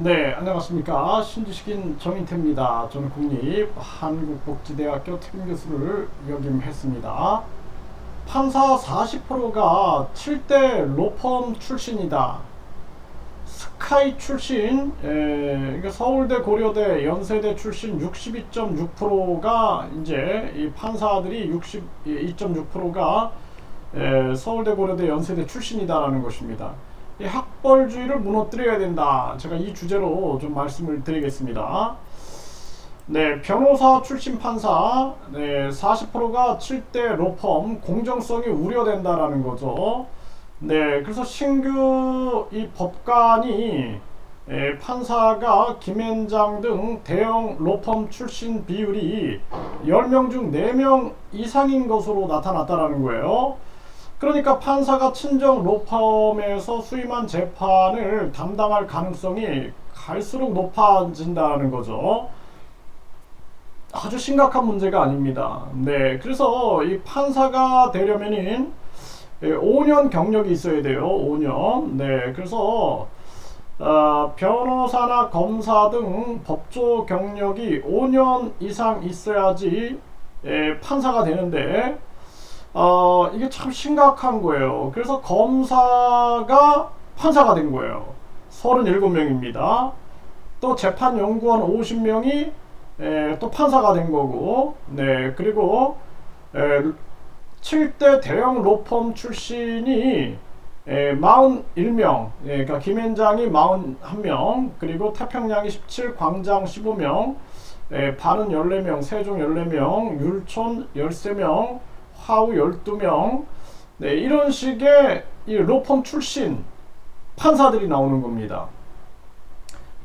네, 안녕하십니까. 신지식인 정인태입니다. 저는 국립 한국복지대학교 특임교수를 역임했습니다. 판사 40%가 7대 로펌 출신이다. 스카이 출신, 에, 서울대, 고려대, 연세대 출신 62.6%가 이제 이 판사들이 62.6%가 서울대, 고려대, 연세대 출신이다라는 것입니다. 이 학벌주의를 무너뜨려야 된다. 제가 이 주제로 좀 말씀을 드리겠습니다. 네, 변호사 출신 판사, 네, 40%가 7대 로펌 공정성이 우려된다라는 거죠. 네, 그래서 신규 이 법관이 에, 판사가 김현장 등 대형 로펌 출신 비율이 10명 중 4명 이상인 것으로 나타났다라는 거예요. 그러니까 판사가 친정 로펌에서 수임한 재판을 담당할 가능성이 갈수록 높아진다는 거죠. 아주 심각한 문제가 아닙니다. 네, 그래서 이 판사가 되려면은 5년 경력이 있어야 돼요. 5년. 네, 그래서 어, 변호사나 검사 등 법조 경력이 5년 이상 있어야지 에, 판사가 되는데 어, 이게 참 심각한 거예요. 그래서 검사가 판사가 된 거예요. 37명입니다. 또 재판연구원 50명이 에, 또 판사가 된 거고, 네, 그리고 에, 7대 대형 로펌 출신이 에, 41명, 예, 그러니까 김현장이 41명, 그리고 태평양이 17, 광장 15명, 에, 반은 14명, 세종 14명, 율촌 13명, 하우 12명 네, 이런 식의 이 로펌 출신 판사들이 나오는 겁니다.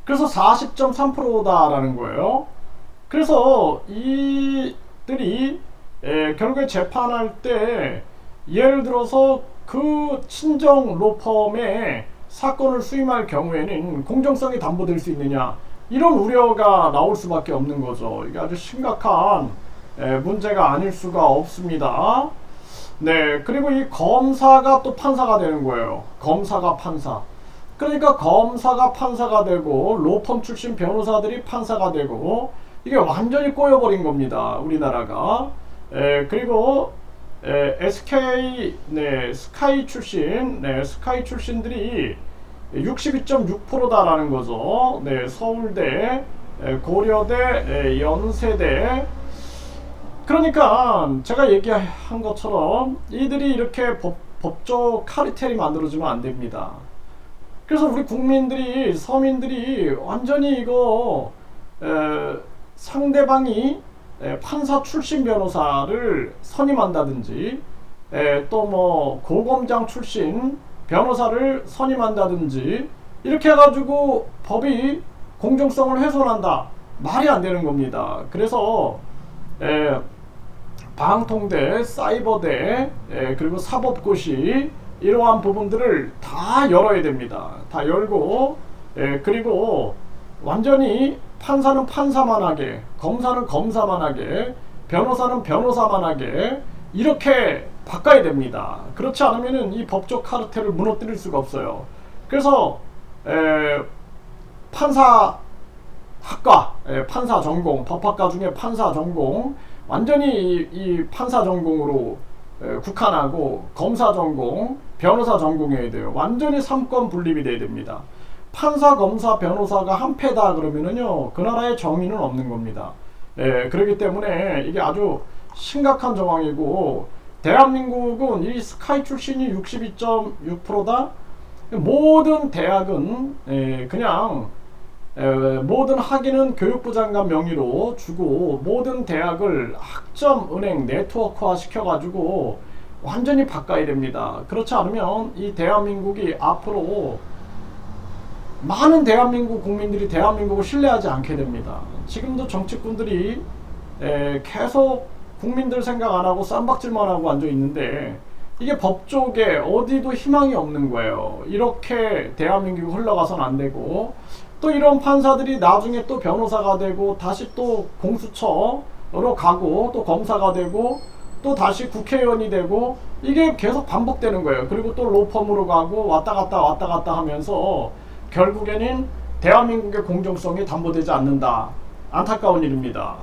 그래서 40.3%다라는 거예요. 그래서 이들이 에, 결국에 재판할 때 예를 들어서 그 친정 로펌에 사건을 수임할 경우에는 공정성이 담보될 수 있느냐 이런 우려가 나올 수밖에 없는 거죠. 이게 아주 심각한 에, 문제가 아닐 수가 없습니다. 네, 그리고 이 검사가 또 판사가 되는 거예요. 검사가 판사. 그러니까 검사가 판사가 되고 로펌 출신 변호사들이 판사가 되고 이게 완전히 꼬여버린 겁니다. 우리나라가. 에, 그리고 에, SK 네, 스카이 출신 네, 스카이 출신들이 62.6%다라는 거죠. 네, 서울대, 에, 고려대, 에, 연세대 그러니까 제가 얘기한 것처럼 이들이 이렇게 법, 법적 카리텔이 만들어지면 안 됩니다. 그래서 우리 국민들이 서민들이 완전히 이거 에, 상대방이 에, 판사 출신 변호사를 선임한다든지 또 뭐 고검장 출신 변호사를 선임한다든지 이렇게 해가지고 법이 공정성을 훼손한다 말이 안 되는 겁니다. 그래서 에, 방통대, 사이버대, 예, 그리고 사법고시 이러한 부분들을 다 열어야 됩니다. 다 열고 예, 그리고 완전히 판사는 판사만 하게, 검사는 검사만 하게, 변호사는 변호사만 하게 이렇게 바꿔야 됩니다. 그렇지 않으면 이 법적 카르텔을 무너뜨릴 수가 없어요. 그래서 에, 판사 학과, 에, 판사 전공, 법학과 중에 판사 전공 완전히 이, 이 판사 전공으로 에, 국한하고 검사 전공, 변호사 전공해야 돼요. 완전히 삼권 분립이 돼야 됩니다. 판사, 검사, 변호사가 한 패다 그러면은요, 그 나라에 정의는 없는 겁니다. 예, 그렇기 때문에 이게 아주 심각한 정황이고, 대한민국은 이 스카이 출신이 62.6%다? 모든 대학은, 예, 그냥 모든 학위는 교육부 장관 명의로 주고 모든 대학을 학점 은행 네트워크화 시켜가지고 완전히 바꿔야 됩니다. 그렇지 않으면 이 대한민국이 앞으로 많은 대한민국 국민들이 대한민국을 신뢰하지 않게 됩니다. 지금도 정치꾼들이 계속 국민들 생각 안 하고 쌈박질만 하고 앉아 있는데 이게 법조계 어디도 희망이 없는 거예요. 이렇게 대한민국이 흘러가선 안 되고 또 이런 판사들이 나중에 또 변호사가 되고 다시 또 공수처로 가고 또 검사가 되고 또 다시 국회의원이 되고 이게 계속 반복되는 거예요. 그리고 또 로펌으로 가고 왔다 갔다 왔다 갔다 하면서 결국에는 대한민국의 공정성이 담보되지 않는다. 안타까운 일입니다.